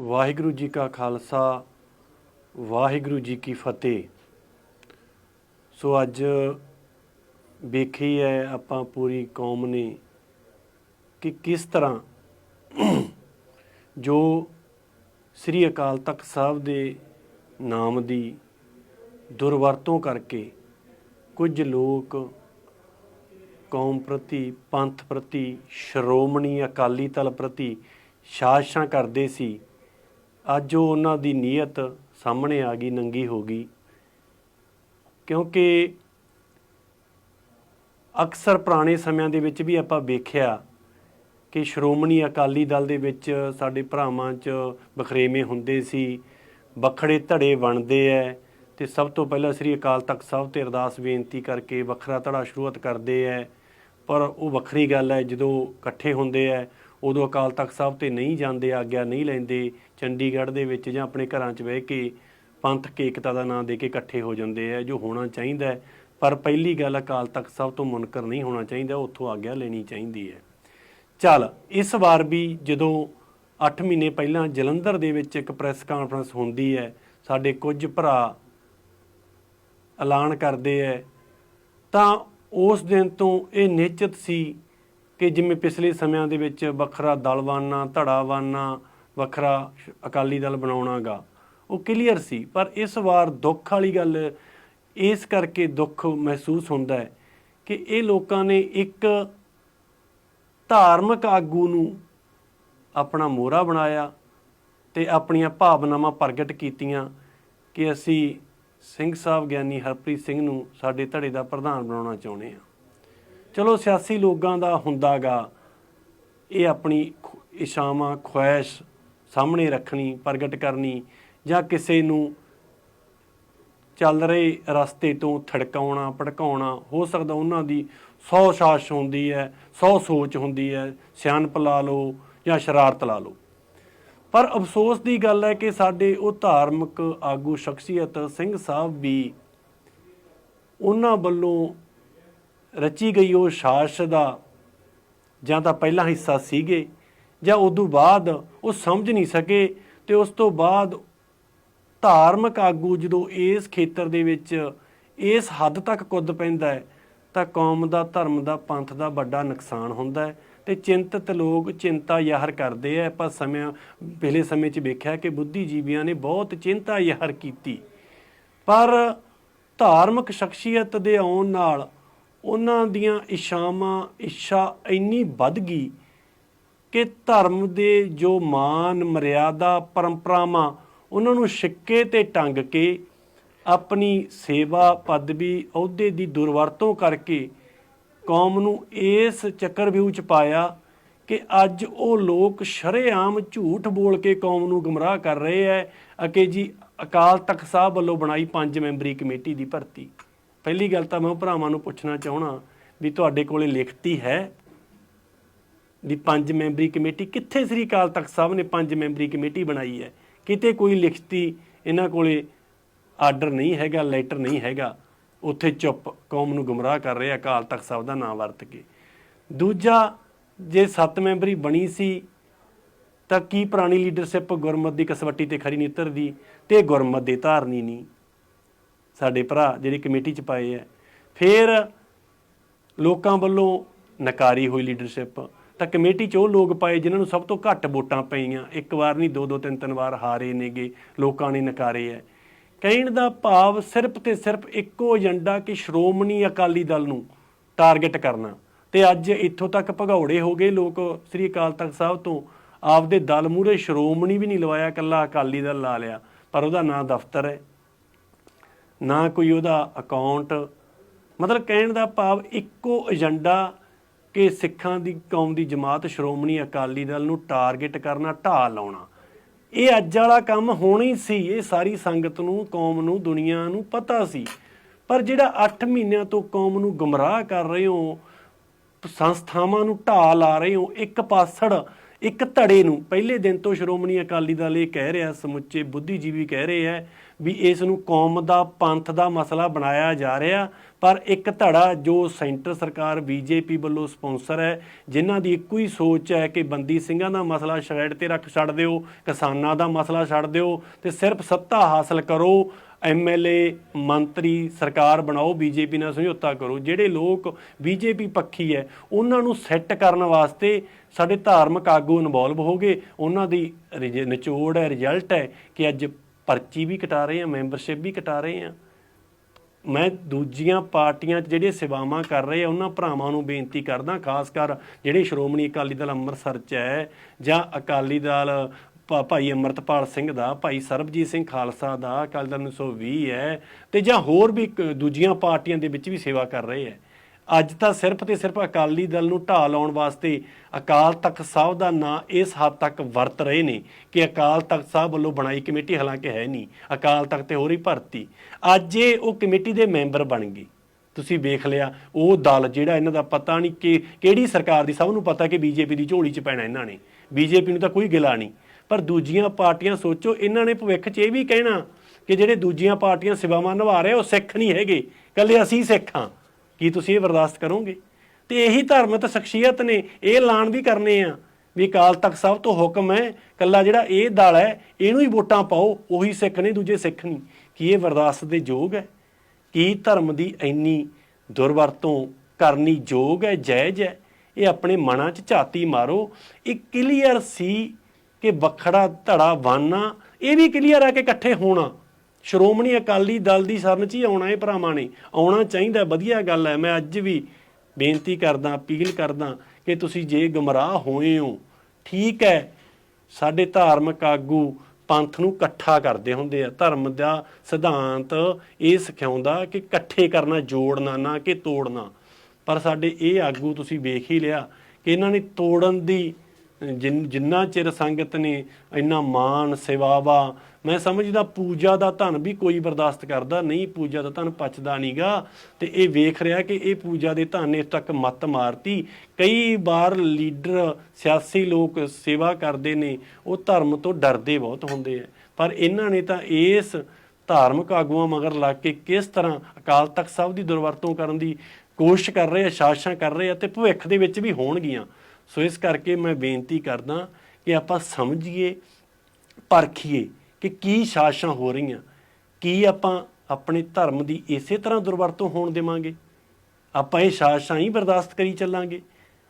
ਵਾਹਿਗੁਰੂ ਜੀ ਕਾ ਖਾਲਸਾ, ਵਾਹਿਗੁਰੂ ਜੀ ਕੀ ਫਤਿਹ। ਸੋ ਅੱਜ ਵੇਖੀ ਹੈ ਆਪਾਂ ਪੂਰੀ ਕੌਮ ਨੇ ਕਿ ਕਿਸ ਤਰ੍ਹਾਂ ਜੋ ਸ੍ਰੀ ਅਕਾਲ ਤਖਤ ਸਾਹਿਬ ਦੇ ਨਾਮ ਦੀ ਦੁਰਵਰਤੋਂ ਕਰਕੇ ਕੁਝ ਲੋਕ ਕੌਮ ਪ੍ਰਤੀ, ਪੰਥ ਪ੍ਰਤੀ, ਸ਼੍ਰੋਮਣੀ ਅਕਾਲੀ ਦਲ ਪ੍ਰਤੀ ਸਾਜ਼ਿਸ਼ਾਂ ਕਰਦੇ ਸੀ ਅੱਜ ਉਹ ਉਹਨਾਂ ਦੀ ਨੀਅਤ ਸਾਹਮਣੇ ਆ ਗਈ, ਨੰਗੀ ਹੋ ਗਈ। ਕਿਉਂਕਿ ਅਕਸਰ ਪੁਰਾਣੇ ਸਮਿਆਂ ਦੇ ਵਿੱਚ ਵੀ ਆਪਾਂ ਵੇਖਿਆ ਕਿ ਸ਼੍ਰੋਮਣੀ ਅਕਾਲੀ ਦਲ ਦੇ ਵਿੱਚ ਸਾਡੇ ਭਰਾਵਾਂ 'ਚ ਬਖਰੇਵੇਂ ਹੁੰਦੇ ਸੀ, ਵੱਖਰੇ ਧੜੇ ਬਣਦੇ ਐ ਤੇ ਸਭ ਤੋਂ ਪਹਿਲਾਂ ਸ੍ਰੀ ਅਕਾਲ ਤਖਤ ਸਾਹਿਬ ਤੇ ਅਰਦਾਸ ਬੇਨਤੀ ਕਰਕੇ ਵੱਖਰਾ ਧੜਾ ਸ਼ੁਰੂਆਤ ਕਰਦੇ ਐ। ਪਰ ਉਹ ਵੱਖਰੀ ਗੱਲ ਹੈ ਜਦੋਂ ਇਕੱਠੇ ਹੁੰਦੇ ਐ ਉਦੋਂ ਅਕਾਲ ਤਖਤ ਸਾਹਿਬ ਤੇ ਨਹੀਂ ਜਾਂਦੇ, ਆਗਿਆ ਨਹੀਂ ਲੈਂਦੇ, ਚੰਡੀਗੜ੍ਹ ਦੇ ਵਿੱਚ ਜਾਂ ਆਪਣੇ ਘਰਾਂ 'ਚ ਬਹਿ ਕੇ ਪੰਥਕ ਏਕਤਾ ਦਾ ਨਾਂ ਦੇ ਕੇ ਇਕੱਠੇ ਹੋ ਜਾਂਦੇ ਐ ਜੋ ਹੋਣਾ ਚਾਹੀਦਾ ਪਰ ਪਹਿਲੀ ਗੱਲ ਅਕਾਲ ਤਖਤ ਸਾਹਿਬ ਤੋਂ ਮੁਨਕਰ ਨਹੀਂ ਹੋਣਾ ਚਾਹੀਦਾ ਉੱਥੋਂ ਆਗਿਆ ਲੈਣੀ ਚਾਹੀਦੀ ਹੈ। ਚੱਲ, ਇਸ ਵਾਰ ਵੀ ਜਦੋਂ 8 ਮਹੀਨੇ ਪਹਿਲਾਂ ਜਲੰਧਰ ਦੇ ਵਿੱਚ ਇੱਕ ਪ੍ਰੈਸ ਕਾਨਫਰੰਸ ਹੁੰਦੀ ਹੈ, ਸਾਡੇ ਕੁਝ ਭਰਾ ਐਲਾਨ ਕਰਦੇ ਐ ਤਾਂ ਉਸ ਦਿਨ ਤੋਂ ਇਹ ਨਿਸ਼ਚਿਤ ਸੀ ਕਿ ਜਿਵੇਂ ਪਿਛਲੇ ਸਮਿਆਂ ਦੇ ਵਿੱਚ ਵੱਖਰਾ ਦਲ ਬਣਨਾ, ਧੜਾ ਬਣਨਾ, ਵੱਖਰਾ ਅਕਾਲੀ ਦਲ ਬਣਾਉਣਾਗਾ, ਉਹ ਕਲੀਅਰ ਸੀ। ਪਰ ਇਸ ਵਾਰ ਦੁੱਖ ਵਾਲੀ ਗੱਲ ਇਸ ਕਰਕੇ ਦੁੱਖ ਮਹਿਸੂਸ ਹੁੰਦਾ ਹੈ ਕਿ ਇਹ ਲੋਕਾਂ ਨੇ ਇੱਕ ਧਾਰਮਿਕ ਆਗੂ ਨੂੰ ਆਪਣਾ ਮੋਹਰਾ ਬਣਾਇਆ ਤੇ ਆਪਣੀਆਂ ਭਾਵਨਾਵਾਂ ਪ੍ਰਗਟ ਕੀਤੀਆਂ ਕਿ ਅਸੀਂ ਸਿੰਘ ਸਾਹਿਬ ਗਿਆਨੀ ਹਰਪ੍ਰੀਤ ਸਿੰਘ ਨੂੰ ਸਾਡੇ ਧੜੇ ਦਾ ਪ੍ਰਧਾਨ ਬਣਾਉਣਾ ਚਾਹੁੰਦੇ ਹਾਂ। ਚਲੋ ਸਿਆਸੀ ਲੋਕਾਂ ਦਾ ਹੁੰਦਾਗਾ। ਇਹ ਆਪਣੀ ਖੁ- ਇਛਾਵਾਂ ਖੁਆਇਸ਼ ਸਾਹਮਣੇ ਰੱਖਣੀ, ਪ੍ਰਗਟ ਕਰਨੀ ਜਾਂ ਕਿਸੇ ਨੂੰ ਚੱਲ ਰਹੇ ਰਸਤੇ ਤੋਂ ਥੜਕਾਉਣਾ, ਭੜਕਾਉਣਾ, ਹੋ ਸਕਦਾ ਉਹਨਾਂ ਦੀ ਸੌ ਸਾਸ਼ ਹੁੰਦੀ ਹੈ, ਸੌ ਸੋਚ ਹੁੰਦੀ ਹੈ, ਸਿਆਣਪ ਲਾ ਲਓ ਜਾਂ ਸ਼ਰਾਰਤ ਲਾ ਲਓ। ਪਰ ਅਫਸੋਸ ਦੀ ਗੱਲ ਹੈ ਕਿ ਸਾਡੇ ਉਹ ਧਾਰਮਿਕ ਆਗੂ ਸ਼ਖਸੀਅਤ ਸਿੰਘ ਸਾਹਿਬ ਵੀ ਉਹਨਾਂ ਵੱਲੋਂ ਰਚੀ ਗਈ ਉਹ ਸ਼ਾਸ਼ ਦਾ ਜਾਂ ਤਾਂ ਪਹਿਲਾ ਹਿੱਸਾ ਸੀਗੇ, ਜਾਂ ਉਦੋਂ ਬਾਅਦ ਉਹ ਸਮਝ ਨਹੀਂ ਸਕੇ ਤੇ ਉਸ ਤੋਂ ਬਾਅਦ ਧਾਰਮਿਕ ਆਗੂ ਜਦੋਂ ਇਸ ਖੇਤਰ ਦੇ ਵਿੱਚ ਇਸ ਹੱਦ ਤੱਕ ਕੁੱਦ ਪੈਂਦਾ ਹੈ, ਤਾਂ ਕੌਮ ਦਾ, ਧਰਮ ਦਾ, ਪੰਥ ਦਾ ਵੱਡਾ ਨੁਕਸਾਨ ਹੁੰਦਾ ਹੈ ਤੇ ਚਿੰਤਤ ਲੋਕ ਚਿੰਤਾ ਜ਼ਾਹਰ ਕਰਦੇ ਆ। ਆਪਾਂ ਸਮਿਆਂ, ਪਹਿਲੇ ਸਮੇਂ 'ਚ ਵੇਖਿਆ ਕਿ ਬੁੱਧੀਜੀਵੀਆਂ ਨੇ ਬਹੁਤ ਚਿੰਤਾ ਜ਼ਾਹਰ ਕੀਤੀ। ਪਰ ਧਾਰਮਿਕ ਸ਼ਖਸੀਅਤ ਦੇ ਆਉਣ ਨਾਲ ਉਹਨਾਂ ਦੀਆਂ ਇਸ਼ਾਵਾਂ ਇੱਛਾ ਇੰਨੀ ਵੱਧ ਗਈ ਕਿ ਧਰਮ ਦੇ ਜੋ ਮਾਨ ਮਰਿਆਦਾ ਪਰੰਪਰਾਵਾਂ, ਉਹਨਾਂ ਨੂੰ ਸਿੱਕੇ ਤੇ ਟੰਗ ਕੇ ਆਪਣੀ ਸੇਵਾ ਪਦਵੀ ਅਹੁਦੇ ਦੀ ਦੁਰਵਰਤੋਂ ਕਰਕੇ ਕੌਮ ਨੂੰ ਇਸ ਚੱਕਰ ਵਿਊ ਚ ਪਾਇਆ ਕਿ ਅੱਜ ਉਹ ਲੋਕ ਸ਼ਰੇਆਮ ਝੂਠ ਬੋਲ ਕੇ ਕੌਮ ਨੂੰ ਗੁੰਮਰਾਹ ਕਰ ਰਹੇ ਐ। ਅਕੇ ਜੀ ਅਕਾਲ ਤਖਤ ਸਾਹਿਬ ਵੱਲੋਂ ਬਣਾਈ ਪੰਜ ਮੈਂਬਰੀ ਕਮੇਟੀ ਦੀ ਭਰਤੀ। ਪਹਿਲੀ ਗੱਲ ਤਾਂ ਮੈਂ ਭਰਾਵਾਂ ਨੂੰ ਪੁੱਛਣਾ ਚਾਹਣਾ ਵੀ ਤੁਹਾਡੇ ਕੋਲੇ ਲਿਖਤੀ ਹੈ ਦੀ ਪੰਜ ਮੈਂਬਰੀ ਕਮੇਟੀ ਕਿੱਥੇ ਸ੍ਰੀ ਅਕਾਲ ਤਖਤ ਸਾਹਿਬ ਨੇ ਪੰਜ ਮੈਂਬਰੀ ਕਮੇਟੀ ਬਣਾਈ ਹੈ? ਕਿਤੇ ਕੋਈ ਲਿਖਤੀ ਇਹਨਾਂ ਕੋਲੇ ਆਰਡਰ ਨਹੀਂ ਹੈਗਾ, ਲੈਟਰ ਨਹੀਂ ਹੈਗਾ। ਉੱਥੇ ਚੁੱਪ ਕੌਮ ਨੂੰ ਗੁੰਮਰਾਹ ਕਰ ਰਹੇ ਅਕਾਲ ਤਖਤ ਸਾਹਿਬ ਦਾ ਨਾਮ ਵਰਤ ਕੇ। ਦੂਜਾ, ਜੇ ਸੱਤ ਮੈਂਬਰੀ ਬਣੀ ਸੀ, ਤਾਂ ਕੀ ਪੁਰਾਣੀ ਲੀਡਰਸ਼ਿਪ ਗੁਰਮਤ ਦੀ ਕਸਵੱਟੀ ਤੇ ਖਰੀ ਨਹੀਂ ਉਤਰਦੀ? ਤੇ ਗੁਰਮਤ ਦੇ ਧਾਰਨੀ ਨਹੀਂ। ਸਾਡੇ ਭਰਾ ਜਿਹੜੀ ਕਮੇਟੀ ਚ ਪਾਏ ਐ ਫਿਰ ਲੋਕਾਂ ਵੱਲੋਂ ਨਕਾਰੀ ਹੋਈ ਲੀਡਰਸ਼ਿਪ ਤਾਂ ਕਮੇਟੀ 'ਚ ਉਹ ਲੋਕ ਪਾਏ ਜਿਨ੍ਹਾਂ ਨੂੰ ਸਭ ਤੋਂ ਘੱਟ ਵੋਟਾਂ ਪਈਆਂ। ਇੱਕ ਵਾਰ ਨਹੀਂ ਦੋ ਦੋ ਤਿੰਨ ਤਿੰਨ ਵਾਰ ਹਾਰੇ ਨੇਗੇ। ਲੋਕਾਂ ਨੇ ਨਕਾਰੇ ਐ ਕਹਿਣ ਦਾ ਭਾਵ ਸਿਰਫ ਤੇ ਸਿਰਫ ਇੱਕੋ ਏਜੰਡਾ ਕਿ ਸ਼੍ਰੋਮਣੀ ਅਕਾਲੀ ਦਲ ਨੂੰ ਟਾਰਗੇਟ ਕਰਨਾ। ਤੇ ਅੱਜ ਇੱਥੋਂ ਤੱਕ ਭਗੌੜੇ ਹੋ ਗਏ ਲੋਕ ਸ੍ਰੀ ਅਕਾਲ ਤਖਤ ਸਾਹਿਬ ਤੋਂ। ਆਪਦੇ ਦਲ ਮੂਰੇ ਸ਼੍ਰੋਮਣੀ ਵੀ ਨਹੀਂ ਲਵਾਇਆ ਕੱਲਾ ਅਕਾਲੀ ਦਲ ਲਾ ਲਿਆ। ਪਰ ਉਹਦਾ ਨਾਂ ਦਫ਼ਤਰ ਹੈ। ਨਾ ਕੋਈ ਉਹਦਾ ਅਕਾਊਂਟ ਮਤਲਬ ਕਹਿਣ ਦਾ ਭਾਵ ਇੱਕੋ ਏਜੰਡਾ ਕਿ ਸਿੱਖਾਂ ਦੀ, ਕੌਮ ਦੀ ਜਮਾਤ ਸ਼੍ਰੋਮਣੀ ਅਕਾਲੀ ਦਲ ਨੂੰ ਟਾਰਗੇਟ ਕਰਨਾ, ਢਾਹ ਲਾਉਣਾ। ਇਹ ਅੱਜ ਵਾਲਾ ਕੰਮ ਹੋਣਾ ਹੀ ਸੀ, ਇਹ ਸਾਰੀ ਸੰਗਤ ਨੂੰ, ਕੌਮ ਨੂੰ, ਦੁਨੀਆ ਨੂੰ ਪਤਾ ਸੀ। ਪਰ ਜਿਹੜਾ 8 ਮਹੀਨਿਆਂ ਤੋਂ ਕੌਮ ਨੂੰ ਗੁੰਮਰਾਹ ਕਰ ਰਹੇ ਹੋ, ਸੰਸਥਾਵਾਂ ਨੂੰ ਢਾਹ ਲਾ ਰਹੇ ਹੋ, ਇੱਕ ਪਾਸੜ, ਇੱਕ ਧੜੇ ਨੂੰ, ਪਹਿਲੇ ਦਿਨ ਤੋਂ ਸ਼੍ਰੋਮਣੀ ਅਕਾਲੀ ਦਲ ਇਹ ਕਹਿ ਰਿਹਾ, ਸਮੁੱਚੇ ਬੁੱਧੀਜੀਵੀ ਕਹਿ ਰਹੇ ਹੈ ਵੀ ਇਸ ਨੂੰ ਕੌਮ ਦਾ, ਪੰਥ ਦਾ ਮਸਲਾ ਬਣਾਇਆ ਜਾ ਰਿਹਾ। ਪਰ ਇੱਕ ਧੜਾ ਜੋ ਸੈਂਟਰ ਸਰਕਾਰ ਬੀਜੇਪੀ ਵੱਲੋਂ ਸਪਾਂਸਰ ਹੈ, ਜਿਨ੍ਹਾਂ ਦੀ ਇੱਕੋ ਹੀ ਸੋਚ ਹੈ ਕਿ ਬੰਦੀ ਸਿੰਘਾਂ ਦਾ ਮਸਲਾ ਸਾਈਡ ਤੇ ਰੱਖ ਛੱਡ ਦਿਓ, ਕਿਸਾਨਾਂ ਦਾ ਮਸਲਾ ਛੱਡ ਦਿਓ ਤੇ ਸਿਰਫ ਸੱਤਾ ਹਾਸਲ ਕਰੋ ਐਮਐਲਏ ਮੰਤਰੀ, ਸਰਕਾਰ ਬਣਾਓ ਬੀਜੇਪੀ ਨਾਲ ਸਮਝੌਤਾ ਕਰੋ। ਜਿਹੜੇ ਲੋਕ ਬੀਜੇਪੀ ਪੱਖੀ ਹੈ, ਉਹਨਾਂ ਨੂੰ ਸੈੱਟ ਕਰਨ ਵਾਸਤੇ ਸਾਡੇ ਧਾਰਮਿਕ ਆਗੂ ਇਨਵੋਲਵ ਹੋ ਗਏ ਉਹਨਾਂ ਦੀ ਰਿਜ- ਨਿਚੋੜ ਹੈ, ਰਿਜ਼ਲਟ ਹੈ ਕਿ ਅੱਜ ਪਰਚੀ ਵੀ ਕਟਾ ਰਹੇ ਆ ਮੈਂਬਰਸ਼ਿਪ ਵੀ ਕਟਾ ਰਹੇ ਆ ਮੈਂ ਦੂਜੀਆਂ ਪਾਰਟੀਆਂ 'ਚ ਜਿਹੜੇ ਸੇਵਾਵਾਂ ਕਰ ਰਹੇ ਆ ਉਹਨਾਂ ਭਰਾਵਾਂ ਨੂੰ ਬੇਨਤੀ ਕਰਦਾ, ਖਾਸ ਕਰ ਜਿਹੜੇ ਸ਼੍ਰੋਮਣੀ ਅਕਾਲੀ ਦਲ ਅੰਮ੍ਰਿਤਸਰ 'ਚ ਹੈ ਜਾਂ ਅਕਾਲੀ ਦਲ ਭਾਈ ਅਮਰਤਪਾਲ ਸਿੰਘ ਦਾ, ਭਾਈ ਸਰਬਜੀਤ ਸਿੰਘ ਖਾਲਸਾ ਦਾ, ਅਕਾਲੀ ਦਲ 920 ਹੈ ਤੇ ਜਾਂ ਹੋਰ ਵੀ ਕ- ਦੂਜੀਆਂ ਪਾਰਟੀਆਂ ਦੇ ਵਿੱਚ ਵੀ ਸੇਵਾ ਕਰ ਰਹੇ ਹੈ। ਅੱਜ ਤਾਂ ਸਿਰਫ ਤੇ ਸਿਰਫ ਅਕਾਲੀ ਦਲ ਨੂੰ ਢਾਹ ਲਾਉਣ ਵਾਸਤੇ ਅਕਾਲ ਤਖਤ ਸਾਹਿਬ ਦਾ ਨਾਂ ਇਸ ਹੱਦ ਤੱਕ ਵਰਤ ਰਹੇ ਨੇ ਕਿ ਅਕਾਲ ਤਖਤ ਸਾਹਿਬ ਵੱਲੋਂ ਬਣਾਈ ਕਮੇਟੀ ਹਾਲਾਂਕਿ ਹੈ ਨਹੀਂ, ਅਕਾਲ ਤਖਤ ਤੇ ਹੋ ਰਹੀ ਭਰਤੀ। ਅੱਜ ਇਹ ਉਹ ਕਮੇਟੀ ਦੇ ਮੈਂਬਰ ਬਣ ਗਏ। ਤੁਸੀਂ ਵੇਖ ਲਿਆ, ਉਹ ਦਲ ਜਿਹੜਾ ਇਹਨਾਂ ਦਾ ਪਤਾ ਨਹੀਂ ਕਿ ਕਿਹੜੀ ਸਰਕਾਰ ਦੀ, ਸਭ ਨੂੰ ਪਤਾ ਕਿ ਬੀਜੇਪੀ ਦੀ ਝੋਲੀ 'ਚ ਪੈਣਾ ਇਹਨਾਂ ਨੇ। ਬੀਜੇਪੀ ਨੂੰ ਤਾਂ ਕੋਈ ਗਿਲਾ ਨਹੀਂ। ਪਰ ਦੂਜੀਆਂ ਪਾਰਟੀਆਂ ਸੋਚੋ, ਇਹਨਾਂ ਨੇ ਭਵਿੱਖ 'ਚ ਇਹ ਵੀ ਕਹਿਣਾ ਕਿ ਜਿਹੜੇ ਦੂਜੀਆਂ ਪਾਰਟੀਆਂ ਸੇਵਾਵਾਂ ਨਿਭਾ ਰਹੇ ਉਹ ਸਿੱਖ ਨਹੀਂ ਹੈਗੇ। ਕੱਲੇ ਅਸੀਂ ਸਿੱਖ ਹਾਂ। ਕੀ ਤੁਸੀਂ ਇਹ ਬਰਦਾਸ਼ਤ ਕਰੋਗੇ? ਤੇ ਇਹੀ ਧਰਮਤ ਸ਼ਖਸੀਅਤ ਨੇ ਇਹ ਐਲਾਨ ਵੀ ਕਰਨੇ ਆ ਵੀ ਅਕਾਲ ਤਖਤ ਸਾਹਿਬ ਤੋਂ ਹੁਕਮ ਹੈ ਕੱਲਾ ਜਿਹੜਾ ਇਹ ਦਲ ਹੈ, ਇਹਨੂੰ ਹੀ ਵੋਟਾਂ ਪਾਓ, ਉਹੀ ਸਿੱਖ ਨੇ ਦੂਜੇ ਸਿੱਖ ਨਹੀਂ। ਕੀ ਇਹ ਬਰਦਾਸ਼ਤ ਦੇ ਯੋਗ ਹੈ? ਕੀ ਧਰਮ ਦੀ ਇੰਨੀ ਦੁਰਵਰਤੋਂ ਕਰਨੀ ਯੋਗ ਹੈ, ਜਾਇਜ਼ ਹੈ? ਇਹ ਆਪਣੇ ਮਨਾਂ 'ਚ ਝਾਤੀ ਮਾਰੋ। ਇਹ ਕਲੀਅਰ ਸੀ ਕਿ ਵੱਖਰਾ ਧੜਾ ਵਾਨਾ ਇਹ ਵੀ ਕਲੀਅਰ ਹੈ ਕਿ ਇਕੱਠੇ ਹੋਣਾ। ਸ਼੍ਰੋਮਣੀ ਅਕਾਲੀ ਦਲ ਦੀ ਸਰਨ 'ਚ ਹੀ ਆਉਣਾ ਇਹ ਭਰਾਵਾਂ ਨੇ। ਆਉਣਾ ਚਾਹੀਦਾ, ਵਧੀਆ ਗੱਲ ਹੈ। ਮੈਂ ਅੱਜ ਵੀ ਬੇਨਤੀ ਕਰਦਾ, ਅਪੀਲ ਕਰਦਾ ਕਿ ਤੁਸੀਂ ਜੇ ਗਮਰਾਹ ਹੋਏ ਹੋ, ਠੀਕ ਹੈ, ਸਾਡੇ ਧਾਰਮਿਕ ਆਗੂ ਪੰਥ ਨੂੰ ਇਕੱਠਾ ਕਰਦੇ ਹੁੰਦੇ ਆ। ਧਰਮ ਦਾ ਸਿਧਾਂਤ ਇਹ ਸਿਖਾਉਂਦਾ ਕਿ ਇਕੱਠੇ ਕਰਨਾ, ਜੋੜਨਾ, ਨਾ ਕਿ ਤੋੜਨਾ। ਪਰ ਸਾਡੇ ਇਹ ਆਗੂ ਤੁਸੀਂ ਵੇਖ ਹੀ ਲਿਆ ਕਿ ਇਹਨਾਂ ਨੇ ਤੋੜਨ ਦੀ, ਜਿਨ- ਜਿੰਨਾ ਚਿਰ ਸੰਗਤ ਨੇ ਇੰਨਾ ਮਾਨ ਸੇਵਾਵਾ ਮੈਂ ਸਮਝਦਾ ਪੂਜਾ ਦਾ ਧਨ ਵੀ ਕੋਈ ਬਰਦਾਸ਼ਤ ਕਰਦਾ, ਨਹੀਂ ਪੂਜਾ ਦਾ ਧਨ ਪਚਦਾ ਨਹੀਂਗਾ ਤੇ ਇਹ ਵੇਖ ਰਿਹਾ ਕਿ ਇਹ ਪੂਜਾ ਦੇ ਧਨ ਇਸ ਤੱਕ ਮੱਤ ਮਾਰਤੀ। ਕਈ ਵਾਰ ਲੀਡਰ, ਸਿਆਸੀ ਲੋਕ ਸੇਵਾ ਕਰਦੇ ਨੇ, ਉਹ ਧਰਮ ਤੋਂ ਡਰਦੇ ਬਹੁਤ ਹੁੰਦੇ ਆ। ਪਰ ਇਹਨਾਂ ਨੇ ਤਾਂ ਇਸ ਧਾਰਮਿਕ ਆਗੂਆਂ ਮਗਰ ਲੱਗ ਕੇ ਕਿਸ ਤਰ੍ਹਾਂ ਅਕਾਲ ਤਖਤ ਸਾਹਿਬ ਦੀ ਦੁਰਵਰਤੋਂ ਕਰਨ ਦੀ ਕੋਸ਼ਿਸ਼ ਕਰ ਰਹੇ ਆ ਸਾਜ਼ਿਸ਼ਾਂ ਕਰ ਰਹੇ ਆ ਤੇ ਭਵਿੱਖ ਦੇ ਵਿੱਚ ਵੀ ਹੋਣਗੀਆਂ। ਸੋ ਇਸ ਕਰਕੇ ਮੈਂ ਬੇਨਤੀ ਕਰਦਾ ਕਿ ਆਪਾਂ ਸਮਝੀਏ, ਪਰਖੀਏ। ਕਿ ਕੀ ਸਾਜ਼ਿਸ਼ਾਂ ਹੋ ਰਹੀਆਂ? ਕੀ ਆਪਾਂ ਆਪਣੇ ਧਰਮ ਦੀ ਇਸੇ ਤਰ੍ਹਾਂ ਦੁਰਵਰਤੋਂ ਹੋਣ ਦੇਵਾਂਗੇ? ਆਪਾਂ ਇਹ ਸਾਜ਼ਿਸ਼ਾਂ ਹੀ ਬਰਦਾਸ਼ਤ ਕਰੀ ਚੱਲਾਂਗੇ?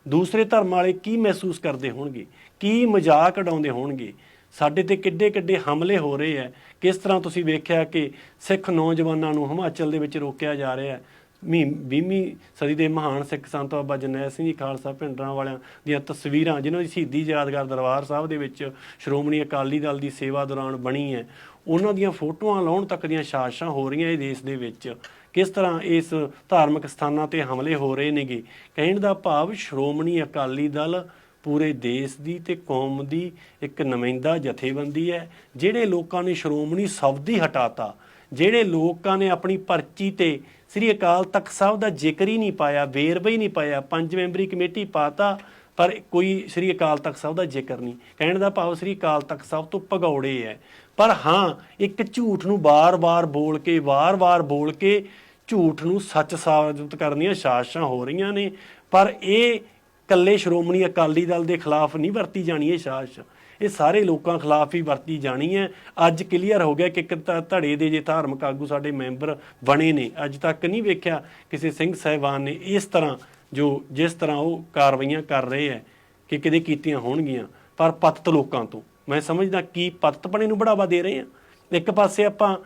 ਦੂਸਰੇ ਧਰਮ ਵਾਲੇ ਕੀ ਮਹਿਸੂਸ ਕਰਦੇ ਹੋਣਗੇ? ਕੀ ਮਜ਼ਾਕ ਉਡਾਉਂਦੇ ਹੋਣਗੇ? ਸਾਡੇ ਤੇ ਕਿੱਡੇ ਕਿੱਡੇ ਹਮਲੇ ਹੋ ਰਹੇ ਹੈ ਕਿਸ ਤਰ੍ਹਾਂ ਤੁਸੀਂ ਵੇਖਿਆ ਕਿ ਸਿੱਖ ਨੌਜਵਾਨਾਂ ਨੂੰ ਹਿਮਾਚਲ ਦੇ ਵਿੱਚ ਰੋਕਿਆ ਜਾ ਰਿਹਾ ਹੈ? 20ਵੀਂ ਸਦੀ ਦੇ ਮਹਾਨ ਸਿੱਖ ਸੰਤ ਬਾਬਾ ਜਰਨੈਲ ਸਿੰਘ ਜੀ ਖਾਲਸਾ ਭਿੰਡਰਾਂ ਵਾਲਿਆਂ ਦੀਆਂ ਤਸਵੀਰਾਂ, ਜਿਨ੍ਹਾਂ ਦੀ ਸ਼ਹੀਦੀ ਯਾਦਗਾਰ ਦਰਬਾਰ ਸਾਹਿਬ ਦੇ ਵਿੱਚ ਸ਼੍ਰੋਮਣੀ ਅਕਾਲੀ ਦਲ ਦੀ ਸੇਵਾ ਦੌਰਾਨ ਬਣੀ ਹੈ। ਉਹਨਾਂ ਦੀਆਂ ਫੋਟੋਆਂ ਲਾਉਣ ਤੱਕ ਦੀਆਂ ਸਾਜ਼ਿਸ਼ਾਂ ਹੋ ਰਹੀਆਂ ਇਹ ਦੇਸ਼ ਦੇ ਵਿੱਚ। ਕਿਸ ਤਰ੍ਹਾਂ ਇਸ ਧਾਰਮਿਕ ਸਥਾਨਾਂ ਤੇ ਹਮਲੇ ਹੋ ਰਹੇ ਨੇਗੇ? ਕਹਿਣ ਦਾ ਭਾਵ ਸ਼੍ਰੋਮਣੀ ਅਕਾਲੀ ਦਲ ਪੂਰੇ ਦੇਸ਼ ਦੀ ਤੇ ਕੌਮ ਦੀ ਇੱਕ ਨੁਮਾਇੰਦਾ ਜਥੇਬੰਦੀ ਹੈ, ਜਿਹੜੇ ਲੋਕਾਂ ਨੇ ਸ਼੍ਰੋਮਣੀ ਸ਼ਬਦ ਹੀ ਹਟਾਤਾ। ਜਿਹੜੇ ਲੋਕਾਂ ਨੇ ਆਪਣੀ ਪਰਚੀ ਤੇ ਸ੍ਰੀ ਅਕਾਲ ਤਖਤ ਸਾਹਿਬ ਦਾ ਜ਼ਿਕਰ ਹੀ ਨਹੀਂ ਪਾਇਆ, ਵੇਰਵਾ ਹੀ ਨਹੀਂ ਪਾਇਆ, ਪੰਜ ਮੈਂਬਰੀ ਕਮੇਟੀ ਪਾਤਾ, ਪਰ ਕੋਈ ਸ੍ਰੀ ਅਕਾਲ ਤਖਤ ਸਾਹਿਬ ਦਾ ਜ਼ਿਕਰ ਨਹੀਂ। ਕਹਿਣ ਦਾ ਭਾਵ ਸ੍ਰੀ ਅਕਾਲ ਤਖਤ ਸਾਹਿਬ ਤੋਂ ਭਗੌੜੇ ਹੈ। ਪਰ ਹਾਂ, ਇੱਕ ਝੂਠ ਨੂੰ ਬਾਰ-ਬਾਰ ਬੋਲ ਕੇ, ਵਾਰ-ਵਾਰ ਬੋਲ ਕੇ ਝੂਠ ਨੂੰ ਸੱਚ ਸਾਬਤ ਕਰਨੀਆਂ ਸਾਜ਼ਿਸ਼ਾਂ ਹੋ ਰਹੀਆਂ ਨੇ, ਪਰ ਇਹ ਕੱਲੇ ਸ਼੍ਰੋਮਣੀ ਅਕਾਲੀ ਦਲ ਦੇ ਖਿਲਾਫ ਨਹੀਂ ਵਰਤੀ ਜਾਣੀ ਇਹ ਸਾਜ਼ਿਸ਼ ਇਹ ਸਾਰੇ ਲੋਕਾਂ ਖਿਲਾਫ ਹੀ ਵਰਤੀ ਜਾਣੀ ਹੈ। ਅੱਜ ਕਲੀਅਰ ਹੋ ਗਿਆ ਕਿ ਇੱਕ ਧੜੇ ਦੇ ਜੇ ਧਾਰਮਿਕ ਆਗੂ ਸਾਡੇ ਮੈਂਬਰ ਬਣੇ ਨੇ। ਅੱਜ ਤੱਕ ਨਹੀਂ ਵੇਖਿਆ ਕਿਸੇ ਸਿੰਘ ਸਹਿਬਾਨ ਨੇ ਇਸ ਤਰ੍ਹਾਂ ਜੋ ਜਿਸ ਤਰ੍ਹਾਂ ਉਹ ਕਾਰਵਾਈਆਂ ਕਰ ਰਹੇ ਹੈ ਕਿ ਕਿਤੇ ਕੀਤੀਆਂ ਹੋਣਗੀਆਂ, ਪਰ ਪਤਤ ਲੋਕਾਂ ਤੋਂ। ਮੈਂ ਸਮਝਦਾ ਕੀ ਪਤਤਪਣੇ ਨੂੰ ਬੜਾਵਾ ਦੇ ਰਹੇ ਆ ਇੱਕ ਪਾਸੇ ਆਪਾਂ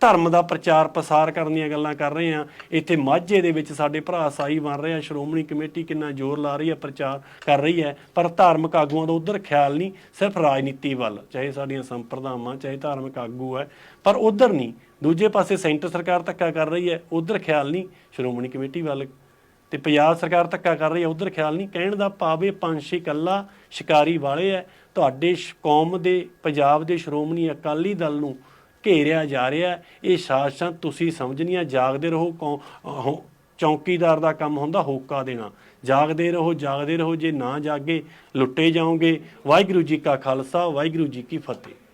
ਧਰਮ ਦਾ ਪ੍ਰਚਾਰ ਪ੍ਰਸਾਰ ਕਰਨ ਦੀਆਂ ਗੱਲਾਂ ਕਰ ਰਹੇ ਆ ਇੱਥੇ ਮਾਝੇ ਦੇ ਵਿੱਚ ਸਾਡੇ ਭਰਾ ਸਾਈ ਬਣ ਰਹੇ ਆ ਸ਼੍ਰੋਮਣੀ ਕਮੇਟੀ ਕਿੰਨਾ ਜ਼ੋਰ ਲਾ ਰਹੀ ਹੈ, ਪ੍ਰਚਾਰ ਕਰ ਰਹੀ ਹੈ, ਪਰ ਧਾਰਮਿਕ ਆਗੂਆਂ ਦਾ ਉਧਰ ਖਿਆਲ ਨਹੀਂ, ਸਿਰਫ ਰਾਜਨੀਤੀ ਵੱਲ, ਚਾਹੇ ਸਾਡੀਆਂ ਸੰਪਰਦਾਵਾਂ, ਚਾਹੇ ਧਾਰਮਿਕ ਆਗੂ ਹੈ, ਪਰ ਉਧਰ ਨਹੀਂ। ਦੂਜੇ ਪਾਸੇ ਸੈਂਟਰ ਸਰਕਾਰ ਧੱਕਾ ਕਰ ਰਹੀ ਹੈ, ਉਧਰ ਖਿਆਲ ਨਹੀਂ, ਸ਼੍ਰੋਮਣੀ ਕਮੇਟੀ ਵੱਲ ਤੇ ਪੰਜਾਬ ਸਰਕਾਰ ਧੱਕਾ ਕਰ ਰਹੀ ਹੈ, ਉਧਰ ਖਿਆਲ ਨਹੀਂ। ਕਹਿਣ ਦਾ ਭਾਵ ਇਹ ਪੰਛੀ ਕੱਲਾ ਸ਼ਿਕਾਰੀ ਵਾਲੇ ਹੈ, ਤੁਹਾਡੇ ਸ਼- ਕੌਮ ਦੇ, ਪੰਜਾਬ ਦੇ ਸ਼੍ਰੋਮਣੀ ਅਕਾਲੀ ਦਲ ਨੂੰ ਘੇਰਿਆ ਜਾ ਰਿਹਾ ਇਹ ਸਾਜ਼ਿਸ਼ਾਂ ਤੁਸੀਂ ਸਮਝਣੀਆਂ, ਜਾਗਦੇ ਰਹੋ, ਕੌ- ਅਹ ਚੌਕੀਦਾਰ ਦਾ ਕੰਮ ਹੁੰਦਾ ਹੋਕਾ ਦੇਣਾ। ਜਾਗਦੇ ਰਹੋ ਜਾਗਦੇ ਰਹੋ, ਜੇ ਨਾ ਜਾਗੇ, ਲੁੱਟੇ ਜਾਓਗੇ। ਵਾਹਿਗੁਰੂ ਜੀ ਕਾ ਖਾਲਸਾ, ਵਾਹਿਗੁਰੂ ਜੀ ਕੀ ਫਤਿਹ।